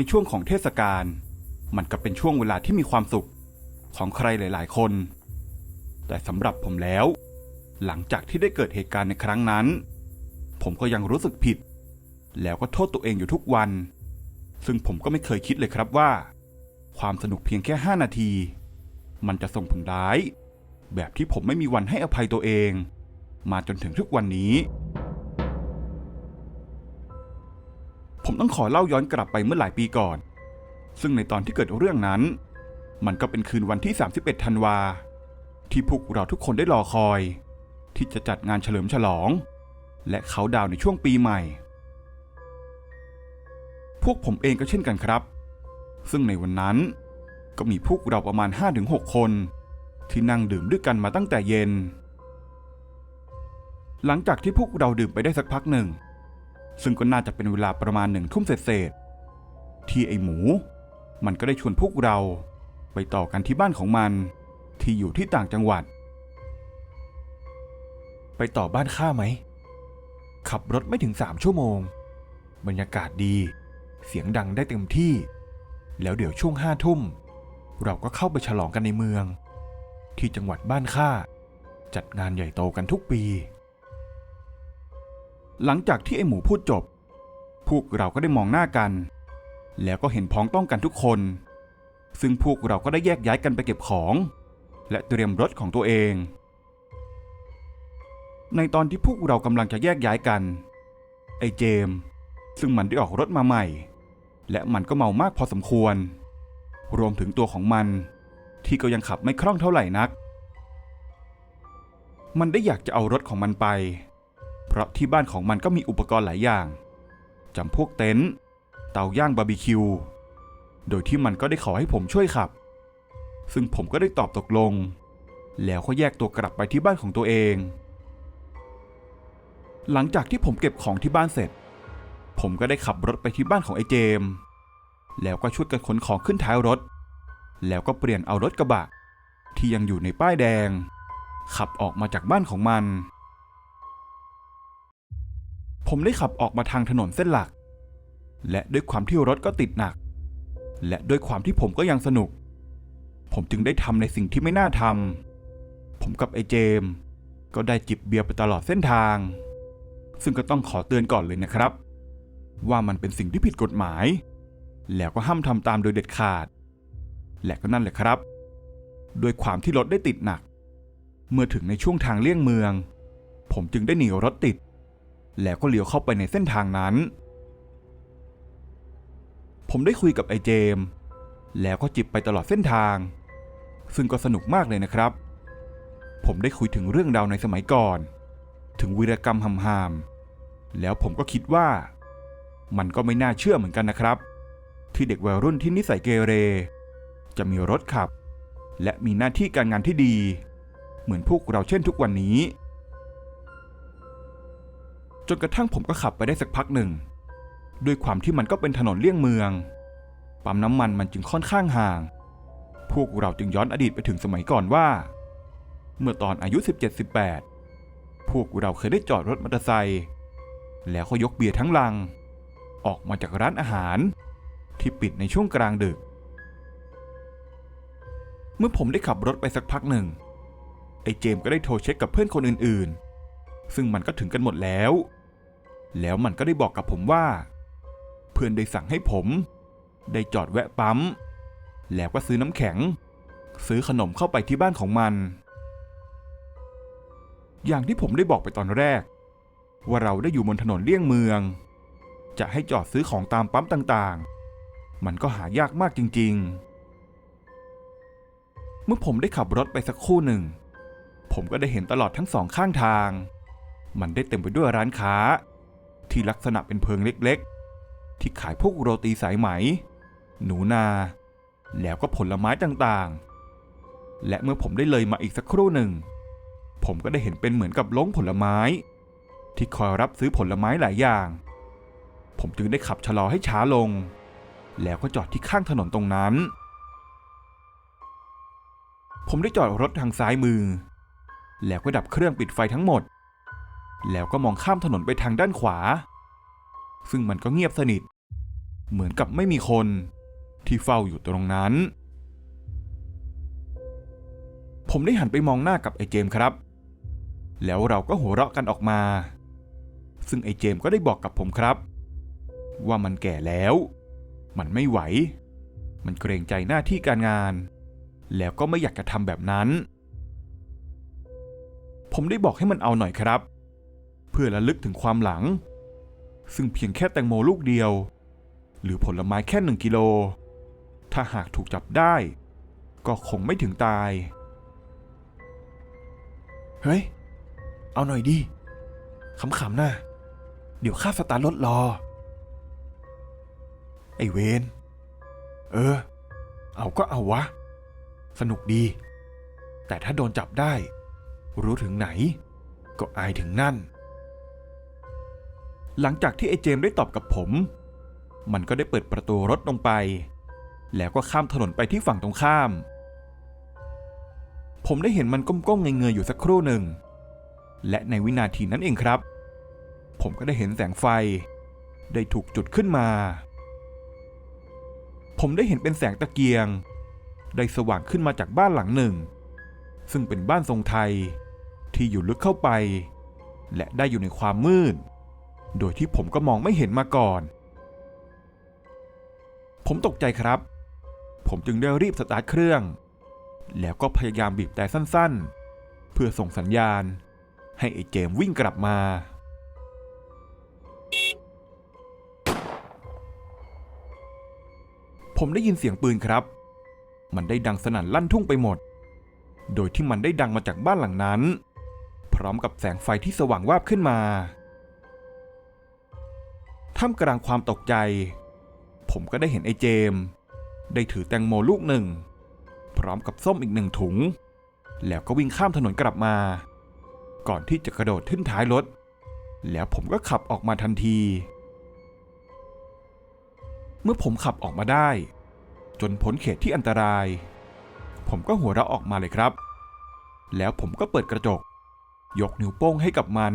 ในช่วงของเทศกาลมันก็เป็นช่วงเวลาที่มีความสุขของใครหลาย ๆ คน แต่สำหรับผมแล้ว หลังจากที่ได้เกิดเหตุการณ์ในครั้งนั้น ผมก็ยังรู้สึกผิด แล้วก็โทษตัวเองอยู่ทุกวัน ซึ่งผมก็ไม่เคยคิดเลยครับว่า ความสนุกเพียงแค่ 5 นาที มันจะส่งผลร้าย แบบที่ผมไม่มีวันให้อภัยตัวเอง มาจนถึงทุกวันนี้ ผมต้องขอเล่าย้อนกลับไปเมื่อหลายปีก่อน ซึ่งในตอนที่เกิดเรื่องนั้น มันก็เป็นคืนวันที่ 31 ธันวา ที่พวกเราทุกคนได้รอคอย ที่จะจัดงานเฉลิมฉลอง และเขาดาวในช่วงปีใหม่ พวกผมเองก็เช่นกันครับ ซึ่งในวันนั้นก็มีพวกเราประมาณ 5-6 คน ที่นั่งดื่มด้วยกันมาตั้งแต่เย็น หลังจากที่พวกเราดื่มไปได้สักพักหนึ่ง ซึ่งก็น่าจะเป็นเวลาประมาณหนึ่งทุ่มเศษที่ไอหมู มันก็ได้ชวนพวกเรา ไปต่อกันที่บ้านของมัน ที่อยู่ที่ต่างจังหวัด ไปต่อบ้านข้าไหม ขับรถไม่ถึงสามชั่วโมง บรรยากาศดี เสียงดังได้เต็มที่ แล้วเดี๋ยวช่วงห้าทุ่ม เราก็เข้าไปฉลองกันในเมือง ที่จังหวัดบ้านข้าจัดงานใหญ่โตกันทุกปี หลังจากที่ไอหมูพูดจบ พวกเราก็ได้มองหน้ากัน แล้วก็เห็นพ้องต้องกันทุกคน ซึ่งพวกเราก็ได้แยกย้ายกันไปเก็บของ และเตรียมรถของตัวเอง ในตอนที่พวกเรากำลังจะแยกย้ายกัน ไอเจม ซึ่งมันได้ออกรถมาใหม่ และมันก็เมามากพอสมควร รวมถึงตัวของมัน ที่ก็ยังขับไม่คล่องเท่าไหร่นัก มันได้อยากจะเอารถของมันไป เพราะที่บ้านของมันก็มีอุปกรณ์หลายอย่างจำพวกเต็นท์เตาย่างบาร์บีคิว โดยที่มันก็ได้ขอให้ผมช่วยขับ ซึ่งผมก็ได้ตอบตกลง แล้วก็แยกตัวกลับไปที่บ้านของตัวเอง หลังจากที่ผมเก็บของที่บ้านเสร็จ ผมก็ได้ขับรถไปที่บ้านของไอ้เจม แล้วก็ช่วยกันขนของขึ้นท้ายรถ แล้วก็เปลี่ยนเอารถกระบะ ที่ยังอยู่ในป้ายแดง ขับออกมาจากบ้านของมัน ผมได้ขับออกมาทางถนนเส้นหลัก และด้วยความที่รถก็ติดหนัก และด้วยความที่ผมก็ยังสนุก ผมจึงได้ทำในสิ่งที่ไม่น่าทำผมกับไอ้เจมส์ก็ได้จิบเบียร์ไปตลอดเส้นทาง ซึ่งก็ต้องขอเตือนก่อนเลยนะครับ ว่ามันเป็นสิ่งที่ผิดกฎหมาย แล้วก็ห้ามทำตามโดยเด็ดขาด และก็นั่นแหละครับด้วยความที่รถได้ติดหนัก เมื่อถึงในช่วงทางเลี่ยงเมือง ผมจึงได้หนีรถติด แล้วก็เลี้ยวเข้าไปในเส้นทางนั้น ผมได้คุยกับไอเจม แล้วก็จิบไปตลอดเส้นทาง ซึ่งก็สนุกมากเลยนะครับ ผมได้คุยถึงเรื่องราวในสมัยก่อน ถึงวีรกรรมหำๆแล้วผมก็คิดว่า มันก็ไม่น่าเชื่อเหมือนกันนะครับ ที่เด็กวัยรุ่นที่นิสัยเกเร จะมีรถขับ และมีหน้าที่การงานที่ดี เหมือนพวกเราเช่นทุกวันนี้ จนกระทั่งผมก็ขับไปได้สักพักหนึ่ง ด้วยความที่มันก็เป็นถนนเลี่ยงเมือง ปั๊มน้ำมันมันจึงค่อนข้างห่าง พวกเราจึงย้อนอดีตไปถึงสมัยก่อนว่า เมื่อตอนอายุ 17-18 พวกเราเคยได้จอดรถมอเตอร์ไซค์แล้วก็ยกเบียร์ทั้งลัง ออกมาจากร้านอาหาร ที่ปิดในช่วงกลางดึก เมื่อผมได้ขับรถไปสักพักหนึ่ง ไอ้เจมส์ก็ได้โทรเช็คกับเพื่อนคนอื่นๆ ซึ่งมันก็ถึงกันหมดแล้ว แล้วมันก็ได้บอกกับผมว่า เพื่อนได้สั่งให้ผม ได้จอดแวะปั๊ม แล้วก็ซื้อน้ำแข็ง ซื้อขนมเข้าไปที่บ้านของมัน อย่างที่ผมได้บอกไปตอนแรก ว่าเราได้อยู่บนถนนเลี่ยงเมือง จะให้จอดซื้อของตามปั๊มต่างๆ มันก็หายากมากจริง ๆ เมื่อผมได้ขับรถไปสักคู่หนึ่ง ผมก็ได้เห็นตลอดทั้งสองข้างทางมันได้เต็มไปด้วยร้านค้า ที่ลักษณะเป็นเพิงเล็กๆ ที่ขายพวกโรตีสายไหม หนูนา แล้วก็ผลไม้ต่างๆ และเมื่อผมได้เลยมาอีกสักครู่หนึ่ง ผมก็ได้เห็นเป็นเหมือนกับล้งผลไม้ ที่คอยรับซื้อผลไม้หลายอย่าง ผมจึงได้ขับชะลอให้ช้าลง แล้วก็จอดที่ข้างถนนตรงนั้น ผมได้จอดรถทางซ้ายมือ แล้วก็ดับเครื่องปิดไฟทั้งหมด แล้วก็มองข้ามถนนไปทางด้านขวา ซึ่งมันก็เงียบสนิท เหมือนกับไม่มีคนที่เฝ้าอยู่ตรงนั้น ผมได้หันไปมองหน้ากับไอ้เจมครับ แล้วเราก็หัวเราะกันออกมา ซึ่งไอ้เจมก็ได้บอกกับผมครับ ว่ามันแก่แล้ว มันไม่ไหว มันเกรงใจหน้าที่การงาน แล้วก็ไม่อยากจะทำแบบนั้น ผมได้บอกให้มันเอาหน่อยครับ เพื่อระลึกถึงความหลัง ซึ่งเพียงแค่แตงโมลูกเดียว หรือผลไม้แค่หนึ่งกิโล ถ้าหากถูกจับได้ ก็คงไม่ถึงตาย เฮ้ย เอาหน่อยดิขำๆนะ เดี๋ยวค่าสตาร์รถรอ ไอเวนเออ เอาก็เอาวะ สนุกดี แต่ถ้าโดนจับได้ รู้ถึงไหน ก็อายถึงนั่น หลังจากที่ไอเจมได้ตอบกับผม มันก็ได้เปิดประตูรถลงไป แล้วก็ข้ามถนนไปที่ฝั่งตรงข้าม ผมได้เห็นมันก้มๆเงยๆอยู่สักครู่หนึ่ง และในวินาทีนั้นเองครับ ผมก็ได้เห็นแสงไฟ ได้ถูกจุดขึ้นมา ผมได้เห็นเป็นแสงตะเกียง ได้สว่างขึ้นมาจากบ้านหลังหนึ่ง ซึ่งเป็นบ้านทรงไทยที่อยู่ลึกเข้าไป และได้อยู่ในความมืด โดยที่ผมก็มองไม่เห็นมาก่อน ผมตกใจครับ ผมจึงได้รีบสตาร์ทเครื่อง แล้วก็พยายามบีบแต่สั้นๆ เพื่อส่งสัญญาณ ให้ไอ้เจมวิ่งกลับมา ผมได้ยินเสียงปืนครับ มันได้ดังสนั่นลั่นทุ่งไปหมด โดยที่มันได้ดังมาจากบ้านหลังนั้น พร้อมกับแสงไฟที่สว่างวาบขึ้นมา ท่ามกลางความตกใจ ผมก็ได้เห็นไอ้เจมส์ได้ถือแตงโมลูกหนึ่ง พร้อมกับส้มอีกหนึ่งถุง แล้วก็วิ่งข้ามถนนกลับมา ก่อนที่จะกระโดดขึ้นท้ายรถ แล้วผมก็ขับออกมาทันที เมื่อผมขับออกมาได้ จนพ้นเขตที่อันตราย ผมก็หัวเราะออกมาเลยครับ แล้วผมก็เปิดกระจก ยกนิ้วโป้งให้กับมัน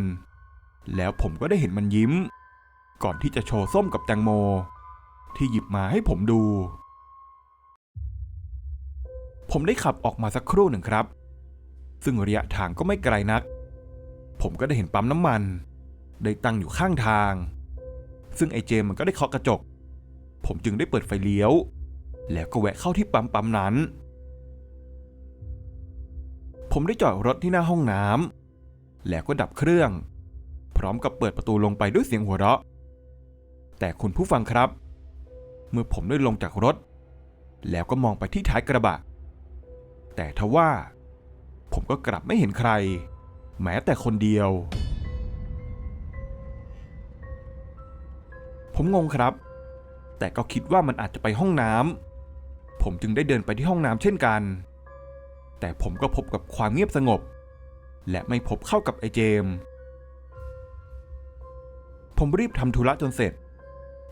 แล้วผมก็ได้เห็นมันยิ้ม ก่อนที่จะโชว์ส้มกับแตงโม ที่หยิบมาให้ผมดู ผมได้ขับออกมาสักครู่หนึ่งครับ ซึ่งระยะทางก็ไม่ไกลนัก ผมก็ได้เห็นปั๊มน้ำมัน ได้ตั้งอยู่ข้างทาง ซึ่งไอเจมมันก็ได้เคาะกระจก ผมจึงได้เปิดไฟเลี้ยว แล้วก็แวะเข้าที่ปั๊มปั๊มนั้น ผมได้จอดรถที่หน้าห้องน้ำแล้วก็ดับเครื่อง พร้อมกับเปิดประตูลงไปด้วยเสียงหัวเราะ แต่คุณผู้ฟังครับ เมื่อผมได้ลงจากรถ แล้วก็มองไปที่ท้ายกระบะ แต่ทว่า ผมก็กลับไม่เห็นใคร แม้แต่คนเดียว ผมงงครับ แต่ก็คิดว่ามันอาจจะไปห้องน้ำผมจึงได้เดินไปที่ห้องน้ำเช่นกัน แต่ผมก็พบกับความเงียบสงบ และไม่พบเข้ากับไอเจมผมรีบทำธุระจนเสร็จ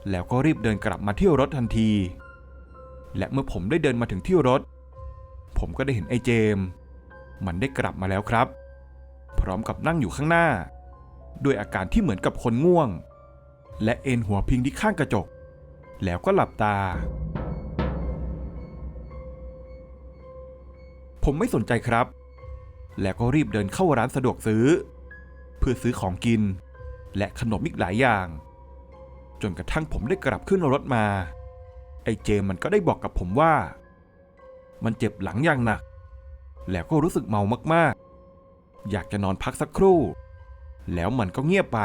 แล้วก็รีบเดินกลับมาที่รถทันที และเมื่อผมได้เดินมาถึงที่รถ ผมก็ได้เห็นไอ้เจมส์มันได้กลับมาแล้วครับ พร้อมกับนั่งอยู่ข้างหน้า ด้วยอาการที่เหมือนกับคนง่วง และเอ็นหัวพิงที่ข้างกระจก แล้วก็หลับตา ผมไม่สนใจครับ แล้วก็รีบเดินเข้าร้านสะดวกซื้อ เพื่อซื้อของกิน และขนมอีกหลายอย่าง จนกระทั่งผมได้กลับขึ้นรถมา ไอ้เจมมันก็ได้บอกกับผมว่า มันเจ็บหลังอย่างหนัก แล้วก็รู้สึกเมามากๆ อยากจะนอนพักสักครู่ แล้วมันก็เงียบไป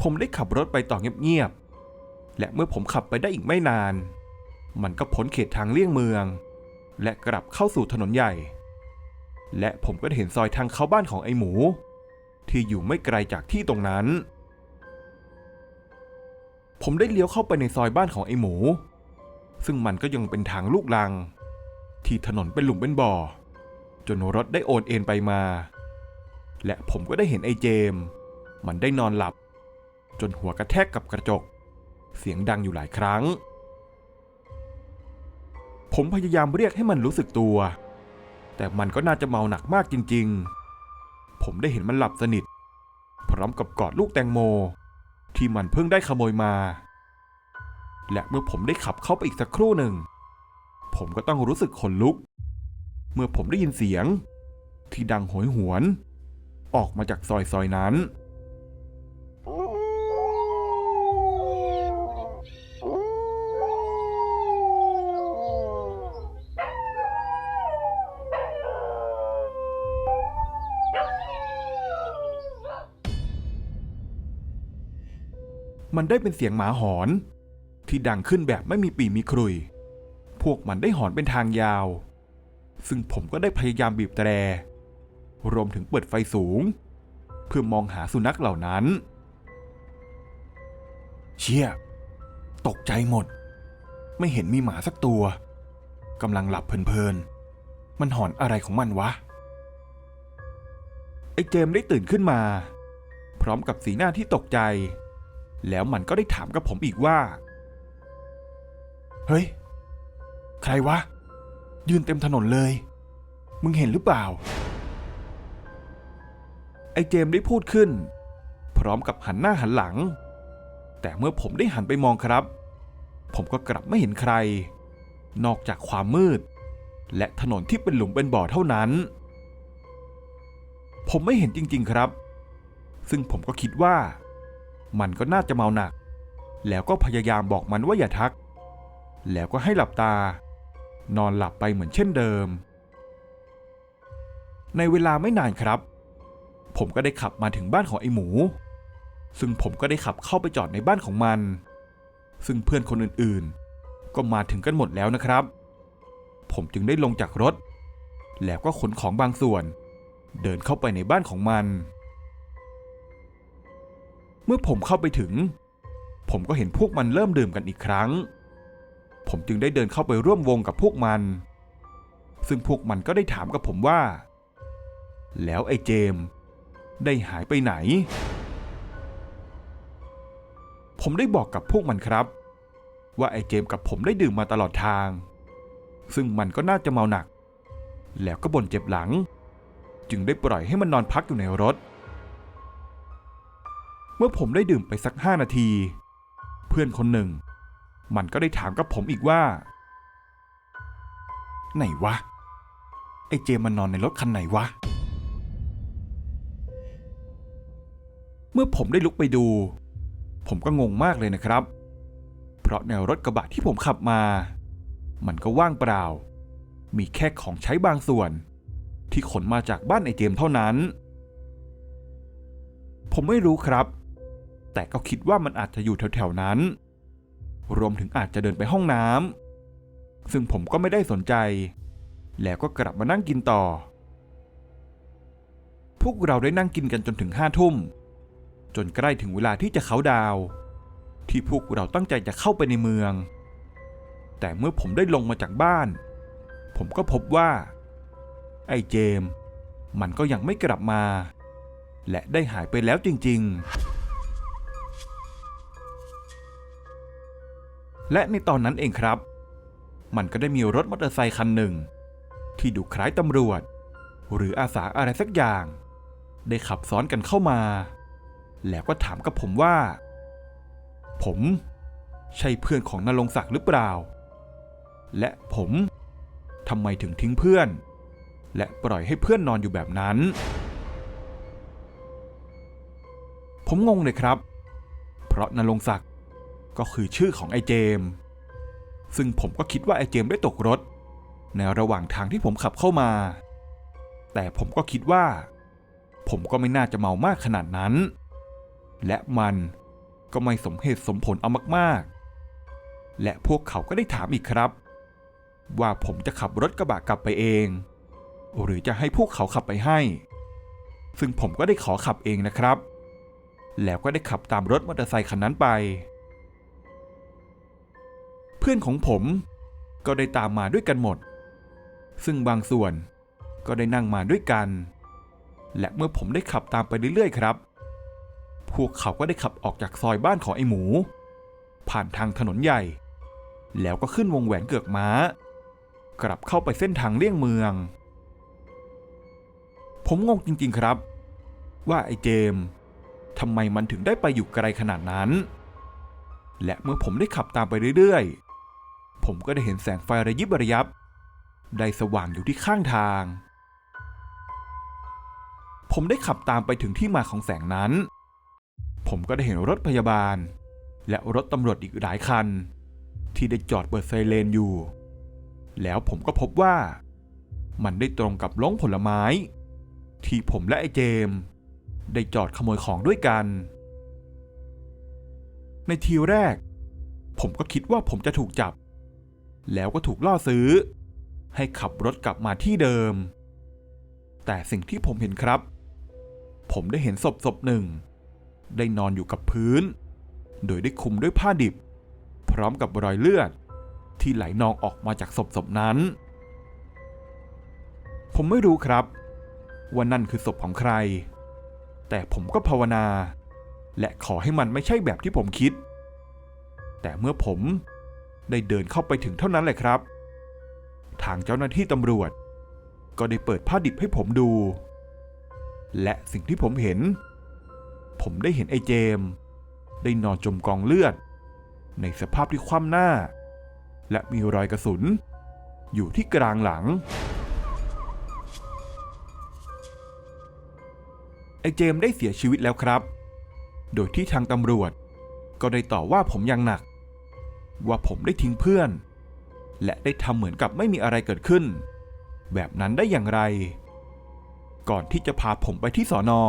ผมได้ขับรถไปต่อเงียบๆ และเมื่อผมขับไปได้อีกไม่นาน มันก็พ้นเขตทางเลี่ยงเมือง และกลับเข้าสู่ถนนใหญ่ และผมก็เห็นซอยทางเข้าบ้านของไอ้หมูที่อยู่ไม่ไกลจากที่ตรงนั้น ผมได้เลี้ยวเข้าไปในซอยบ้านของไอ้หมู ซึ่งมันก็ยังเป็นทางลูกลัง ที่ถนนเป็นหลุมเป็นบ่อ จนรถได้โอนเอ็นไปมา และผมก็ได้เห็นไอ้เจม มันได้นอนหลับ จนหัวกระแทกกับกระจก เสียงดังอยู่หลายครั้ง ผมพยายามเรียกให้มันรู้สึกตัว แต่มันก็น่าจะเมาหนักมากจริง ๆ ผมได้เห็นมันหลับสนิท พร้อมกับกอดลูกแตงโม ที่มันเพิ่งได้ขโมยมา และเมื่อผมได้ขับเข้าไปอีกสักครู่หนึ่ง ผมก็ต้องรู้สึกขนลุก เมื่อผมได้ยินเสียง ที่ดังโหยหวน ออกมาจากซอยซอยนั้น มันได้เป็นเสียงหมาหอน ที่ดังขึ้นแบบไม่มีปีมีครุย พวกมันได้หอนเป็นทางยาว ซึ่งผมก็ได้พยายามบีบแตร รวมถึงเปิดไฟสูง เพื่อมองหาสุนัขเหล่านั้น เชี่ย ตกใจหมด ไม่เห็นมีหมาสักตัวกำลังหลับเพลินๆ มันหอนอะไรของมันวะ ไอ้เจมส์ได้ตื่นขึ้นมา พร้อมกับสีหน้าที่ตกใจ แล้วมันก็ได้ถามกับผมอีกว่า เฮ้ย ใครวะ ยืนเต็มถนนเลย มึงเห็นหรือเปล่า ไอ้เจมส์ได้พูดขึ้น พร้อมกับหันหน้าหันหลัง แต่เมื่อผมได้หันไปมองครับ ผมก็กลับไม่เห็นใคร นอกจากความมืด และถนนที่เป็นหลุมเป็นบ่อเท่านั้น ผมไม่เห็นจริง ๆครับ ซึ่งผมก็คิดว่า มันก็น่าจะเมาหนัก แล้วก็พยายามบอกมันว่าอย่าทัก แล้วก็ให้หลับตา นอนหลับไปเหมือนเช่นเดิม ในเวลาไม่นานครับ ผมก็ได้ขับมาถึงบ้านของไอ้หมู ซึ่งผมก็ได้ขับเข้าไปจอดในบ้านของมัน ซึ่งเพื่อนคนอื่นๆ ก็มาถึงกันหมดแล้วนะครับ ผมจึงได้ลงจากรถ แล้วก็ขนของบางส่วน เดินเข้าไปในบ้านของมัน เมื่อผมเข้าไปถึง ผมก็เห็นพวกมันเริ่มดื่มกันอีกครั้ง ผมจึงได้เดินเข้าไปร่วมวงกับพวกมัน ซึ่งพวกมันก็ได้ถามกับผมว่า แล้วไอ้เจมส์ได้หายไปไหน ผมได้บอกกับพวกมันครับ ว่าไอ้เจมส์กับผมได้ดื่มมาตลอดทาง ซึ่งมันก็น่าจะเมาหนัก แล้วก็บ่นเจ็บหลัง จึงได้ปล่อยให้มันนอนพักอยู่ในรถ เมื่อผมได้ดื่มไปสักห้านาที เพื่อนคนหนึ่ง มันก็ได้ถามกับผมอีกว่า ไหนวะ ไอเจมมันนอนในรถคันไหนวะ เมื่อผมได้ลุกไปดู ผมก็งงมากเลยนะครับ เพราะแนวรถกระบะที่ผมขับมา มันก็ว่างเปล่า มีแค่ของใช้บางส่วน ที่ขนมาจากบ้านไอเจมเท่านั้นผมไม่รู้ครับ แต่ก็คิดว่ามันอาจจะอยู่แถวๆนั้น รวมถึงอาจจะเดินไปห้องน้ำซึ่งผมก็ไม่ได้สนใจ แล้วก็กลับมานั่งกินต่อ พวกเราได้นั่งกินกันจนถึงห้าทุ่ม จนใกล้ถึงเวลาที่จะเขาดาว ที่พวกเราตั้งใจจะเข้าไปในเมือง แต่เมื่อผมได้ลงมาจากบ้าน ผมก็พบว่า ไอ้เจม มันก็ยังไม่กลับมาและได้หายไปแล้วจริง ๆ และในตอนนั้นเองครับ มันก็ได้มีรถมอเตอร์ไซคันหนึ่ง ที่ดูคล้ายตำรวจ หรืออาสาอะไรสักอย่าง ได้ขับซ้อนกันเข้ามา แล้วก็ถามกับผมว่า ผมใช่เพื่อนของนรงศักดิ์หรือเปล่า และผมทำไมถึงทิ้งเพื่อน และปล่อยให้เพื่อนนอนอยู่แบบนั้น ผมงงเลยครับ เพราะนรงศักดิ์ ก็คือชื่อของไอเจม ซึ่งผมก็คิดว่าไอเจมได้ตกรถ ในระหว่างทางที่ผมขับเข้ามา แต่ผมก็คิดว่า ผมก็ไม่น่าจะเมามากขนาดนั้น และมันก็ไม่สมเหตุสมผลเอามากๆ และพวกเขาก็ได้ถามอีกครับ ว่าผมจะขับรถกระบะกลับไปเอง หรือจะให้พวกเขาขับไปให้ ซึ่งผมก็ได้ขอขับเองนะครับ แล้วก็ได้ขับตามรถมอเตอร์ไซคันนั้นไป พื่อนของผม ก็ได้ตามมาด้วยกันหมด ซึ่งบางส่วนก็ได้นั่งมาด้วยกัน และเมื่อผมได้ขับตามไปเรื่อยๆครับ พวกเขาก็ได้ขับออกจากซอยบ้านของไอ้หมู ผ่านทางถนนใหญ่ แล้วก็ขึ้นวงแหวนเกือกม้า กลับเข้าไปเส้นทางเลี่ยงเมือง ผมงงจริงๆครับ ว่าไอ้เจมทำไมมันถึงได้ไปอยู่ไกลขนาดนั้น และเมื่อผมได้ขับตามไปเรื่อยๆ ผมก็ได้เห็นแสงไฟระยิบระยับ ได้สว่างอยู่ที่ข้างทาง ผมได้ขับตามไปถึงที่มาของแสงนั้น ผมก็ได้เห็นรถพยาบาล และรถตำรวจอีกหลายคัน ที่ได้จอดเปิดไซเรนอยู่ แล้วผมก็พบว่า มันได้ตรงกับล้งผลไม้ ที่ผมและไอเจม ได้จอดขโมยของด้วยกัน ในทีแรกผมก็คิดว่าผมจะถูกจับ แล้วก็ถูกล่อซื้อ ให้ขับรถกลับมาที่เดิม แต่สิ่งที่ผมเห็นครับ ผมได้เห็นศพศพหนึ่ง ได้นอนอยู่กับพื้น โดยได้คลุมด้วยผ้าดิบ พร้อมกับรอยเลือด ที่ไหลนองออกมาจากศพศพนั้น ผมไม่รู้ครับว่านั่นคือศพของใคร แต่ผมก็ภาวนา และขอให้มันไม่ใช่แบบที่ผมคิด แต่เมื่อผม ได้เดินเข้าไปถึงเท่านั้นแหละครับ ทางเจ้าหน้าที่ตำรวจ ก็ได้เปิดผ้าดิบให้ผมดู และสิ่งที่ผมเห็น ผมได้เห็นไอ้เจม ได้นอนจมกองเลือด ในสภาพที่คว่ำหน้า และมีรอยกระสุน อยู่ที่กลางหลังไอ้เจมได้เสียชีวิตแล้วครับ โดยที่ทางตำรวจ ก็ได้ต่อว่าผมอย่างหนัก ว่าผมได้ทิ้งเพื่อน และได้ทำเหมือนกับไม่มีอะไรเกิดขึ้น แบบนั้นได้อย่างไร ก่อนที่จะพาผมไปที่สอนอ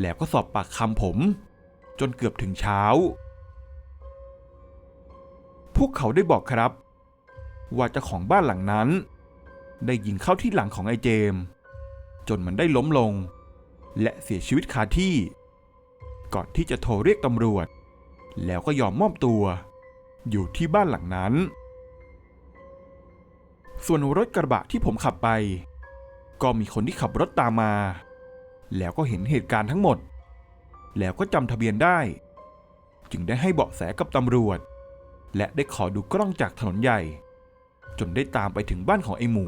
แล้วก็สอบปากคำผม จนเกือบถึงเช้า พวกเขาได้บอกครับ ว่าเจ้าของบ้านหลังนั้น ได้ยิงเข้าที่หลังของไอ้เจม จนมันได้ล้มลง และเสียชีวิตคาที่ ก่อนที่จะโทรเรียกตำรวจ แล้วก็ยอมมอบตัว อยู่ที่บ้านหลังนั้น ส่วนรถกระบะที่ผมขับไป ก็มีคนที่ขับรถตามมา แล้วก็เห็นเหตุการณ์ทั้งหมด แล้วก็จำทะเบียนได้ จึงได้ให้เบาะแสกับตำรวจ และได้ขอดูกล้องจากถนนใหญ่ จนได้ตามไปถึงบ้านของไอ้หมู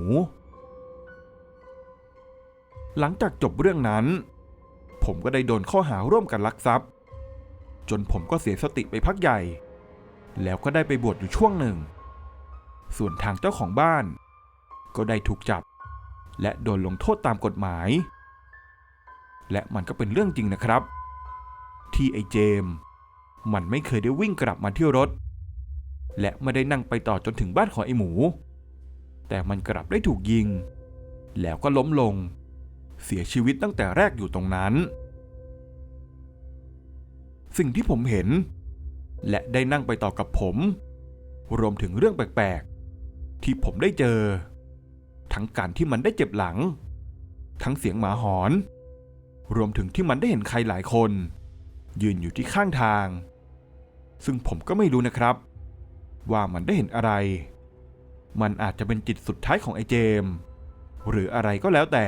หลังจากจบเรื่องนั้น ผมก็ได้โดนข้อหาร่วมกันลักทรัพย์ จนผมก็เสียสติไปพักใหญ่ แล้วก็ได้ไปบวชอยู่ช่วงหนึ่ง ส่วนทางเจ้าของบ้าน ก็ได้ถูกจับ และโดนลงโทษตามกฎหมาย และมันก็เป็นเรื่องจริงนะครับ ที่ไอ้เจม มันไม่เคยได้วิ่งกลับมาที่รถ และไม่ได้นั่งไปต่อจนถึงบ้านของไอ้หมู แต่มันกลับได้ถูกยิง แล้วก็ล้มลง เสียชีวิตตั้งแต่แรกอยู่ตรงนั้น สิ่งที่ผมเห็น และได้นั่งไปต่อกับผม รวมถึงเรื่องแปลกๆ ที่ผมได้เจอ ทั้งการที่มันได้เจ็บหลัง ทั้งเสียงหมาหอน รวมถึงที่มันได้เห็นใครหลายคน ยืนอยู่ที่ข้างทาง ซึ่งผมก็ไม่รู้นะครับ ว่ามันได้เห็นอะไร มันอาจจะเป็นจิตสุดท้ายของไอ้เจม หรืออะไรก็แล้วแต่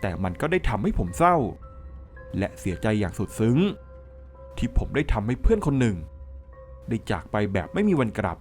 แต่มันก็ได้ทำให้ผมเศร้า และเสียใจอย่างสุดซึ้ง ที่ผมได้ทำให้เพื่อนคนหนึ่ง ได้จากไปแบบไม่มีวันกลับ